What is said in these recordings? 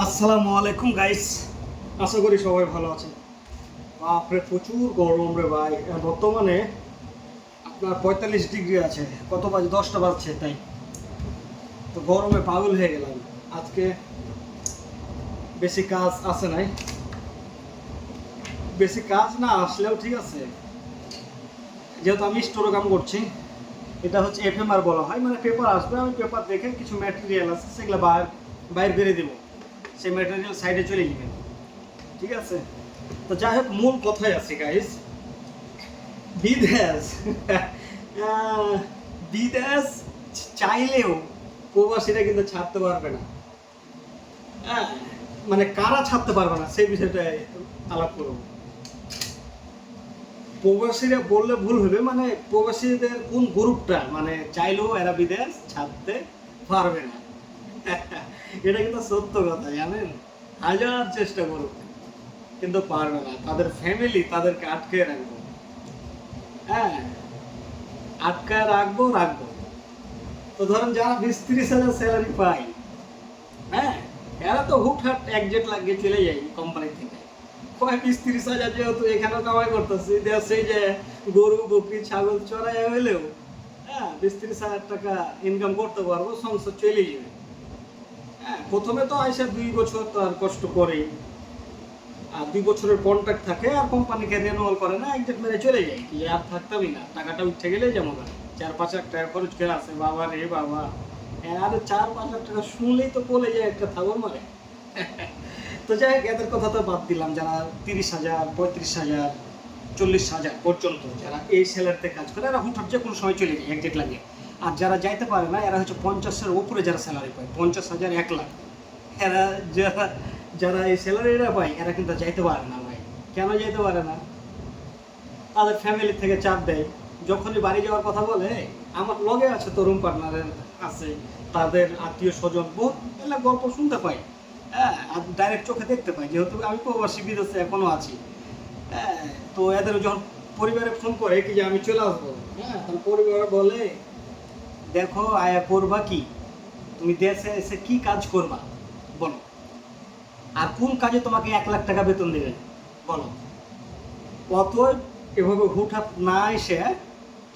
আসসালামু আলাইকুম গাইস আশা করি সবাই ভালো আছেন। বাপরে, প্রচুর গরম রে ভাই। বর্তমানে আপনার পঁয়তাল্লিশ ডিগ্রি আছে। কত বাজে? দশটা বাজছে, তাই। তো গরমে পাগল হয়ে গেলাম। আজকে বেশি কাজ আছে নাই। বেশি কাজ না আসলেও ঠিক আছে। যেহেতু আমি স্টোরে কাম করছি, এটা হচ্ছে এফএমআর বলা হয়। মানে পেপার আসবে, আমি পেপার দেখে কিছু ম্যাটেরিয়াল আছে, সেগুলো বাইরে বাইরে বেরিয়ে দেবো। সেই ম্যাটেরিয়াল সাইডে চলে যাবে ঠিক আছে? তো যাই হোক, মূল কথায় আছে গাইস বিদেশ বিদেশ চাইলেও প্রবাসীরা কিন্তু ছাড়তে পারবে না। হ্যাঁ মানে কারা ছাড়তে পারবে না, সেই বিষয়টা আলাপ করব। প্রবাসীরা বললে ভুল হবে মানে প্রবাসীদের কোন গ্রুপটা মানে চাইলেও এরা বিদেশ ছাড়তে পারবে না। এটা কিন্তু সত্য কথা, জানেন? হাজার চেষ্টা করুক, কিন্তু পারবে না। তাদের ফ্যামিলি তাদেরকে আটকে রাখব। হ্যাঁ আটকায় রাখব রাখব। তো ধরেন যারা বিশ তিরিশ হাজার স্যালারি পায় হ্যাঁ এরা তো হুটহাট একজেট লাগিয়ে চলে যায় কোম্পানি থেকে। কয় বিশ তিরিশ হাজার যেহেতু এখানেও কামাই করতেছি দেশে যে গরু, বকরি, ছাগল, চড়াই হইলেও হ্যাঁ বিশ তিরিশ হাজার টাকা ইনকাম করতে পারব, সংসার চলে যাবে। প্রথমে তো আইসা দুই বছর তো আর কষ্ট করেই আর দুই বছরের কন্ট্রাক্ট থাকে, আর কোম্পানিকে রেনুয়াল করে না একজেট মেরে চলে যায়। কি আর থাকতামই না, টাকাটা উঠে গেলে যেমন চার পাঁচ লাখ টাকা খরচ করে আসে বাবা রে বাবা। হ্যাঁ আরে চার পাঁচ লাখ টাকা শুনলেই তো বলে যায় একটা থাবর মারে। তো যাই হোক, এদের কথা তো বাদ দিলাম, যারা তিরিশ হাজার, পঁয়ত্রিশ হাজার, চল্লিশ হাজার পর্যন্ত যারা এই স্যালারিতে কাজ করে, এরা হুটহাট যে কোনো সময় চলে যায় একজেট লাগে আর যারা যাইতে পারে না, এরা হচ্ছে পঞ্চাশের উপরে যারা স্যালারি পায়, পঞ্চাশ হাজার এক লাখ। এরা যারা যারা এই স্যালারিটা পায়, এরা কিন্তু যাইতে পারে না ভাই। কেন যাইতে পারে না? তাদের ফ্যামিলি থেকে চাপ দেয়। যখনই বাড়ি যাওয়ার কথা বলে, আমার লগে আছে, তরুণ পার্টনারের আছে, তাদের আত্মীয় স্বজন বহুত এলা গল্প শুনতে পাই হ্যাঁ আর ডাইরেক্ট চোখে দেখতে পাই যেহেতু আমি প্রবাসী, বিদেশে এখনও আছি। হ্যাঁ তো এদের যখন পরিবারে ফোন করে, কি যে আমি চলে আসব? হ্যাঁ তখন পরিবার বলে দেখো আয়া করবা কি? তুমি দেশে এসে কি কাজ করবা? বলো। আর কোন কাজে তোমাকে এক লাখ টাকা বেতন দেবে? বলো। অতএব এভাবে হুটহাট না এসে,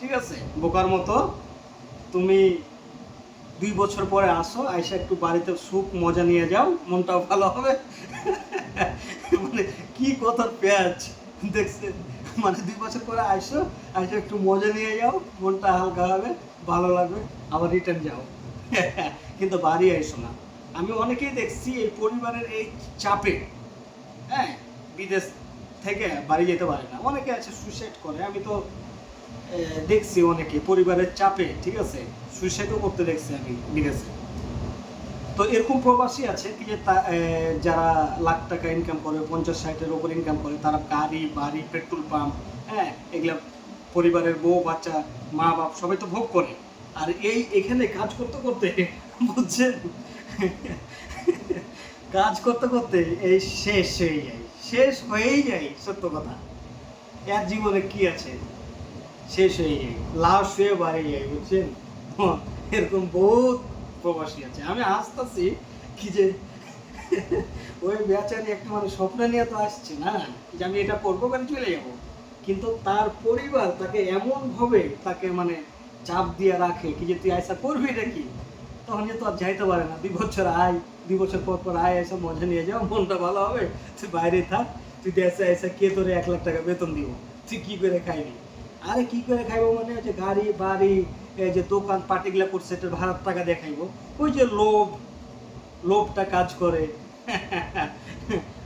ঠিক আছে, বোকার মতো তুমি দুই বছর পরে আসো, আইসা একটু বাড়িতে সুখ মজা নিয়ে যাও, মনটাও ভালো হবে। মানে কি কথার পেঁয়াজ দেখছেন? মানে দুই বছর পরে আইসো, আইসা একটু মজা নিয়ে যাও, মনটা হালকা হবে, ভালো লাগবে, আবার রিটার্ন যাও। কিন্তু বাড়ি আইসো না। আমি অনেকেই দেখছি এই পরিবারের এই চাপে হ্যাঁ বিদেশ থেকে বাড়ি যেতে পারে না। অনেকে আছে সুইসাইড করে, আমি তো দেখছি অনেকে পরিবারের চাপে, ঠিক আছে? সুইসাইডও করতে দেখছি আমি বিদেশে। তো এরকম প্রবাসী আছে কি যে যারা লাখ টাকা ইনকাম করে, পঞ্চাশ ষাটের ওপর ইনকাম করে, তারা গাড়ি, বাড়ি পেট্রোল পাম্প হ্যাঁ এগুলা পরিবারের বউ, বাচ্চা, মা বাপ সবাই তো ভোগ করে। আর এই এখানে কাজ করতে করতে বুঝছেন? কাজ করতে করতে এই শেষ হয়ে যায়, শেষ হয়েই যায়, সত্য কথা। এর জীবনে কি আছে? শেষ হয়ে যায়, লাশ হয়ে বাড়ি যায়, বুঝছেন? এরকম বহুত প্রবাসী আছে। আমি আসতেছি কি যে ওই বেচারি একটা মানে স্বপ্ন নিয়ে তো আসছে না, যে আমি এটা করব করে চলে যাব? কিন্তু তার পরিবার তাকে এমন ভাবে তাকে মানে চাপ দিয়ে রাখে কি যে তুই আয়সা করবি নাকি? তখন তো আর যাইতে পারে না। দুই বছর আয়, দুই বছর পর পর আয়, এসে মজা নিয়ে যাও, মনটা ভালো হবে। তুই বাইরে থাক, তুই দেশে এসে কে তোরে এক লাখ টাকা বেতন দিব? তুই কি করে খাইবি? আরে কি করে খাইবো মানে? হচ্ছে গাড়ি, বাড়ি, এই যে দোকান, পার্টিগুলা করছে সেটার ভাড়ার টাকা দিয়ে খাইবো। ওই যে লোভ, লোভটা কাজ করে।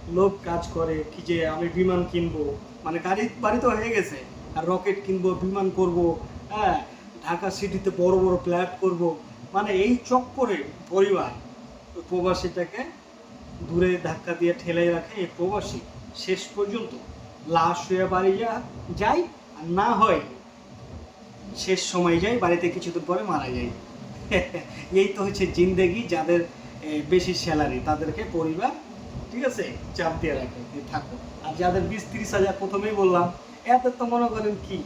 লোভ কাজ করে কি যে আমি বিমান কিনবো। মানে গাড়ি, বাড়ি তো হয়ে গেছে। আর রকেট কিনবো, বিমান করব হ্যাঁ? ঢাকা সিটিতে বড় বড় ফ্ল্যাট করব। মানে এই চক্করে পরিবার। প্রবাসীটাকে দূরে ধাক্কা দিয়ে ঠেলে রাখে এই প্রবাসী। শেষ পর্যন্ত লাশ হয়ে বাড়ি যা আর না হয় শেষ সময় যায়, বাড়িতে কিছুদিন পরে মারা যায়। এই তো হচ্ছে জিন্দেগি, যাদের বেশি স্যালারি তাদেরকে পরিবার, ঠিক আছে, চাপ দিয়ে রাখে, যে থাকো আর যাদের বিশ তিরিশ হাজার প্রথমেই বললাম, এত তো মনে করেন কি?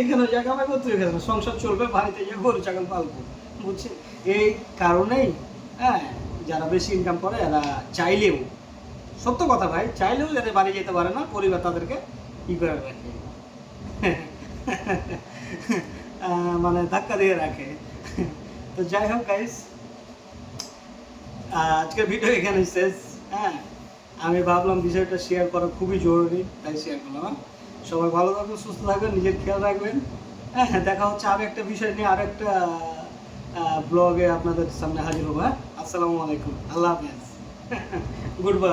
এখানে জায়গা আমি করতে গেছে সংসার চলবে, বাড়িতে গিয়ে গরু, ছাগল পালবো। বুঝছেন এই কারণেই হ্যাঁ যারা বেশি ইনকাম করে, এরা চাইলেও, সত্য কথা ভাই, চাইলেও যাতে বাড়ি যেতে পারে না, পরিবার তাদেরকে ই করে রাখে। মানে ধাক্কা দিয়ে রাখে। তো যাই হোক গাইস আজকের ভিডিও এখানে শেষ। হ্যাঁ আমি ভাবলাম বিষয়টা শেয়ার করা খুবই জরুরি, তাই শেয়ার করলাম হ্যাঁ? সবাই ভালো থাকবেন, সুস্থ থাকবেন, নিজের খেয়াল রাখবেন। হ্যাঁ দেখা হচ্ছে আর একটা বিষয় নিয়ে, আর একটা ব্লগে আপনাদের সামনে হাজির হব হ্যাঁ? আসসালামু আলাইকুম, আল্লাহ হাফেজ। Good bye